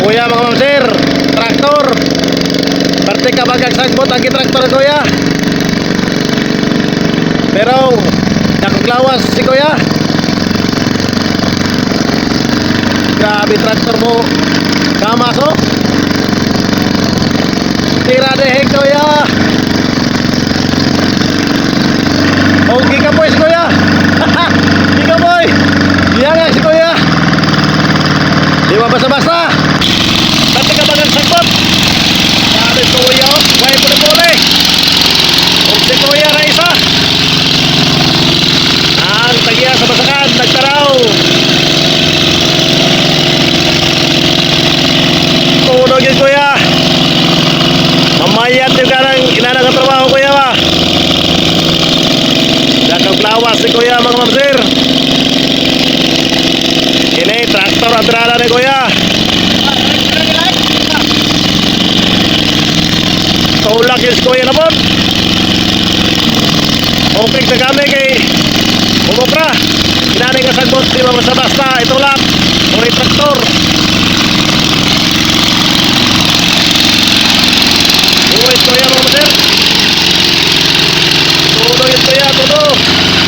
Kuya mga mamsir, traktor. Parte ka bagag sagbot ang traktor kuya. Pero nakaglawas si kuya. Grabe traktor mo. Kamas oh. Tira de hek kuya. Okay ka boys kuya. Ika boy. Iya nga si kuya. Di ba basta-basta? Dati ka bagang sagbot. Grabe si kuya oh. Huwag mo na muli. Kung si kuya na isa. Ang tagiya sa basakan. Nagtaraw. Tunog yun kuya. Mamayat yung kanang inanang ang trabaho kuya ba? Nakaglawas si kuya mga mamsir. katrala ni kuya. Kaulak yung kuya na po. Okay na kami kay umukra kinanay ka sagot di ba basta-basta itulak o refraktor Tuloy, tuloy, tuloy, tuloy, tuloy, tuloy, tuloy, tuloy, tuloy, tuloy,